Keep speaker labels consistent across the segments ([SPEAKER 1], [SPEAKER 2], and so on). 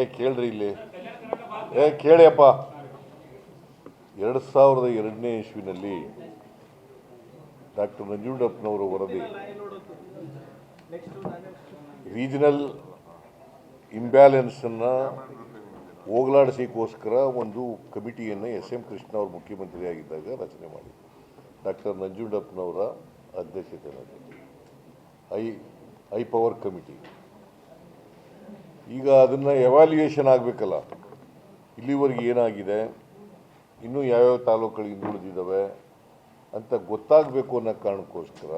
[SPEAKER 1] ಏ, ಕೇಳ್ರಿ ಇಲ್ಲಿ. ಏ, ಕೇಳಿಯಪ್ಪ. ಎರಡು ಸಾವಿರದ ಎರಡನೇ ಇಸ್ವಿನಲ್ಲಿ ಡಾಕ್ಟರ್ ನಂಜುಂಡಪ್ಪನವರು ವರದಿ. ರೀಜನಲ್ ಇಂಬ್ಯಾಲೆನ್ಸನ್ನು ಹೋಗಲಾಡಿಸಿಕೋಸ್ಕರ ಒಂದು ಕಮಿಟಿಯನ್ನು ಎಸ್ ಎಂ ಕೃಷ್ಣ ಅವರು ಮುಖ್ಯಮಂತ್ರಿ ಆಗಿದ್ದಾಗ ರಚನೆ ಮಾಡಿ ಡಾಕ್ಟರ್ ನಂಜುಂಡಪ್ಪನವರ ಅಧ್ಯಕ್ಷತೆಯಲ್ಲಿ. High high power committee. ಈಗ ಅದನ್ನು ಎವಾಲ್ಯೂಯೇಷನ್ ಆಗಬೇಕಲ್ಲ. ಇಲ್ಲಿವರೆಗೆ ಏನಾಗಿದೆ? ಇನ್ನೂ ಯಾವ್ಯಾವ ತಾಲೂಕುಗಳಿಗೆ ಹಿಂದುಳಿದಿದ್ದಾವೆ ಅಂತ ಗೊತ್ತಾಗಬೇಕು ಅನ್ನೋ ಕಾರಣಕ್ಕೋಸ್ಕರ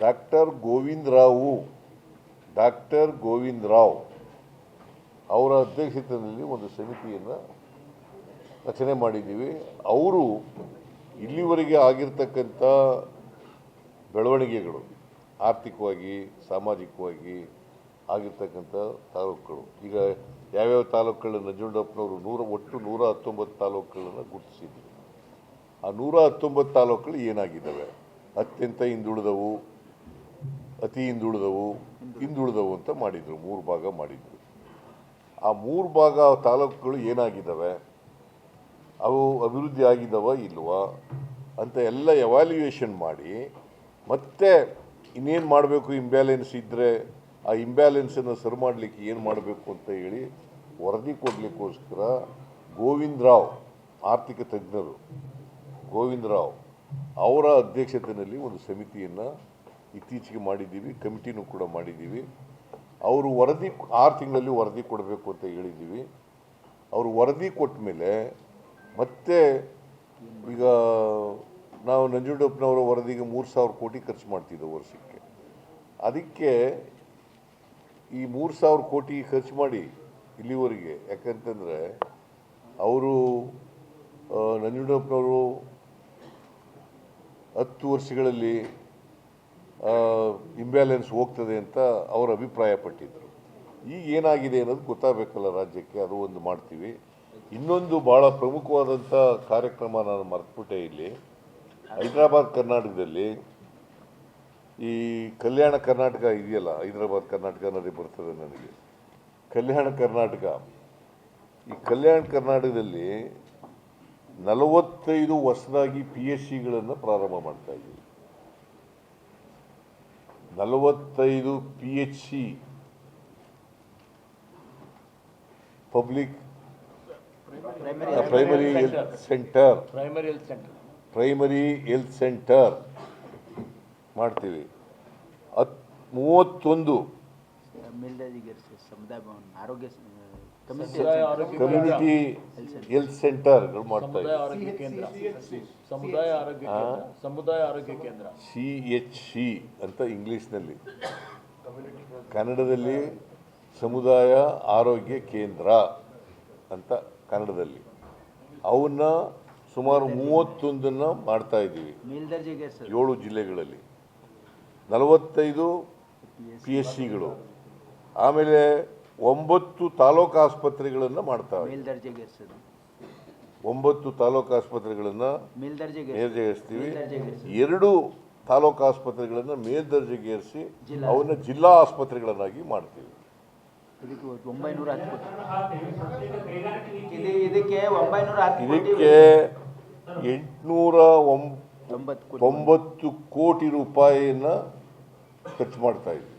[SPEAKER 1] ಡಾಕ್ಟರ್ ಗೋವಿಂದ ರಾವು, ಡಾಕ್ಟರ್ ಗೋವಿಂದ ರಾವ್ ಅವರ ಅಧ್ಯಕ್ಷತೆಯಲ್ಲಿ ಒಂದು ಸಮಿತಿಯನ್ನು ರಚನೆ ಮಾಡಿದ್ದೀವಿ. ಅವರು ಇಲ್ಲಿವರೆಗೆ ಆಗಿರ್ತಕ್ಕಂಥ ಬೆಳವಣಿಗೆಗಳು, ಆರ್ಥಿಕವಾಗಿ, ಸಾಮಾಜಿಕವಾಗಿ ಆಗಿರ್ತಕ್ಕಂಥ ತಾಲೂಕುಗಳು. ಈಗ ಯಾವ್ಯಾವ ತಾಲೂಕುಗಳನ್ನ ನಂಜುಂಡಪ್ಪನವರು ನೂರ, ಒಟ್ಟು ನೂರ ಹತ್ತೊಂಬತ್ತು ತಾಲೂಕುಗಳನ್ನು ಗುರುತಿಸಿದ್ರು ಆ ನೂರ ಹತ್ತೊಂಬತ್ತು ತಾಲೂಕುಗಳು ಏನಾಗಿದ್ದಾವೆ? ಅತ್ಯಂತ ಹಿಂದುಳಿದವು, ಅತಿ ಹಿಂದುಳಿದವು ಹಿಂದುಳಿದವು ಅಂತ ಮಾಡಿದರು, ಮೂರು ಭಾಗ ಮಾಡಿದರು. ಆ ಮೂರು ಭಾಗ ತಾಲೂಕುಗಳು ಏನಾಗಿದ್ದಾವೆ? ಅವು ಅಭಿವೃದ್ಧಿ ಆಗಿದ್ದಾವ ಇಲ್ವಾ? ಅಂತ ಎಲ್ಲ ಎವ್ಯಾಲ್ಯುಯೇಷನ್ ಮಾಡಿ ಮತ್ತೆ ಇನ್ನೇನು ಮಾಡಬೇಕು ಇಂಬ್ಯಾಲೆನ್ಸ್ ಇದ್ದರೆ ಆ ಇಂಬ್ಯಾಲೆನ್ಸನ್ನು ಸರಿ ಮಾಡಲಿಕ್ಕೆ ಏನು ಮಾಡಬೇಕು ಅಂತ ಹೇಳಿ ವರದಿ ಕೊಡಲಿಕ್ಕೋಸ್ಕರ ಗೋವಿಂದರಾವ್ ಆರ್ಥಿಕ ತಜ್ಞರು ಗೋವಿಂದರಾವ್ ಅವರ ಅಧ್ಯಕ್ಷತೆಯಲ್ಲಿ ಒಂದು ಸಮಿತಿಯನ್ನು ಇತ್ತೀಚೆಗೆ ಮಾಡಿದ್ದೀವಿ, ಕಮಿಟಿನೂ ಕೂಡ ಮಾಡಿದ್ದೀವಿ. ಅವರು ವರದಿ, ಆರು ತಿಂಗಳಲ್ಲಿ ವರದಿ ಕೊಡಬೇಕು ಅಂತ ಹೇಳಿದ್ದೀವಿ. ಅವರು ವರದಿ ಕೊಟ್ಟ ಮೇಲೆ ಮತ್ತೆ ಈಗ ನಾವು ನಂಜುಂಡಪ್ಪನವರ ವರದಿಗೆ ಮೂರು ಸಾವಿರ ಕೋಟಿ ಖರ್ಚು ಮಾಡ್ತಿದ್ದೆವು ವರ್ಷಕ್ಕೆ. ಅದಕ್ಕೆ ಈ ಮೂರು ಸಾವಿರ ಕೋಟಿ ಖರ್ಚು ಮಾಡಿ ಇಲ್ಲಿವರೆಗೆ, ಯಾಕಂತಂದರೆ ಅವರು ನಂಜುಂಡಪ್ಪನವರು ಹತ್ತು ವರ್ಷಗಳಲ್ಲಿ ಇಂಬ್ಯಾಲೆನ್ಸ್ ಹೋಗ್ತದೆ ಅಂತ ಅವರು ಅಭಿಪ್ರಾಯಪಟ್ಟಿದ್ದರು ಈಗ ಏನಾಗಿದೆ ಅನ್ನೋದು ಗೊತ್ತಾಗಬೇಕಲ್ಲ ರಾಜ್ಯಕ್ಕೆ, ಅದು ಒಂದು ಮಾಡ್ತೀವಿ. ಇನ್ನೊಂದು ಭಾಳ ಪ್ರಮುಖವಾದಂಥ ಕಾರ್ಯಕ್ರಮ ನಾನು ಮರೆತುಬಿಟ್ಟೆ ಇಲ್ಲಿ. ಹೈದರಾಬಾದ್, ಕರ್ನಾಟಕದಲ್ಲಿ ಈ ಕಲ್ಯಾಣ ಕರ್ನಾಟಕ ಇದೆಯಲ್ಲ ಹೈದರಾಬಾದ್ ಕರ್ನಾಟಕ ಅನ್ನೋದೇ ಬರ್ತದೆ ನನಗೆ. ಕಲ್ಯಾಣ ಕರ್ನಾಟಕ. ಈ ಕಲ್ಯಾಣ ಕರ್ನಾಟಕದಲ್ಲಿ ನಲವತ್ತೈದು ಹೊಸದಾಗಿ ಪಿ ಎಚ್ ಸಿಗಳನ್ನು ಪ್ರಾರಂಭ ಮಾಡ್ತಾ ಇದ್ದೀವಿ ನಲವತ್ತೈದು P H C public primary health centre
[SPEAKER 2] primary health centre
[SPEAKER 1] primary health centre ಮಾಡ್ತೀವಿ. ಹತ್ ಮೂವತ್ತೊಂದು.
[SPEAKER 3] ಸಮುದಾಯ ಆರೋಗ್ಯ ಸ- ಕಮ್ಯುನಿಟಿ
[SPEAKER 2] ಸಮುದಾಯ ಆರೋಗ್ಯ
[SPEAKER 1] ಕಮ್ಯುನಿಟಿ ಹೆಲ್ತ್ ಸೆಂಟರ್ ಮಾಡ್ತಾ
[SPEAKER 2] ಸಮುದಾಯ
[SPEAKER 1] ಇದ್ದೀವಿ.
[SPEAKER 2] ಆರೋಗ್ಯ ಕೇಂದ್ರ. ಸಮುದಾಯ ಆರೋಗ್ಯ ಕೇಂದ್ರ. ಸಮುದಾಯ ಆರೋಗ್ಯ ಕೇಂದ್ರ.
[SPEAKER 1] ಸಿ ಎಚ್ ಸಿ ಅಂತ ಇಂಗ್ಲೀಷ್ನಲ್ಲಿ. ಕನ್ನಡದಲ್ಲಿ ಸಮುದಾಯ ಆರೋಗ್ಯ ಕೇಂದ್ರ ಅಂತ ಕನ್ನಡದಲ್ಲಿ. ಅವನ್ನ ಸುಮಾರು ಮೂವತ್ತೊಂದನ್ನು ಮಾಡ್ತಾ ಇದ್ದೀವಿ. ಏಳು ಜಿಲ್ಲೆಗಳಲ್ಲಿ. ನಲವತ್ತೈದು ಪಿ ಎಸ್ ಸಿಗಳು ಆಮೇಲೆ ಒಂಬತ್ತು ತಾಲೂಕು ಆಸ್ಪತ್ರೆಗಳನ್ನು
[SPEAKER 3] ಮಾಡ್ತಾವೆ.
[SPEAKER 1] ಒಂಬತ್ತು ತಾಲೂಕು ಆಸ್ಪತ್ರೆಗಳನ್ನು
[SPEAKER 3] ಮೇಲ್ದರ್ಜೆಗೆ
[SPEAKER 1] ಮೇಲ್ದರ್ಜೆಗೇರಿಸ್ತೀವಿ
[SPEAKER 3] ಮೇಲ್ದರ್ಜೆಗೇರಿಸಿ.
[SPEAKER 1] ಎರಡು ತಾಲೂಕು ಆಸ್ಪತ್ರೆಗಳನ್ನು ಮೇಲ್ದರ್ಜೆಗೇರಿಸಿ. ಅವನ್ನ ಜಿಲ್ಲಾ ಆಸ್ಪತ್ರೆಗಳನ್ನಾಗಿ ಮಾಡ್ತೀವಿ.
[SPEAKER 3] ಇದಕ್ಕೆ
[SPEAKER 1] ಎಂಟುನೂರ ಒಂಬತ್ತು
[SPEAKER 3] ತೊಂಬತ್ತು ಕೋಟಿ
[SPEAKER 1] ತೊಂಬತ್ತು ಕೋಟಿ ರೂಪಾಯಿಯನ್ನ ಖರ್ಚು ಮಾಡ್ತಾ ಇದ್ವಿ.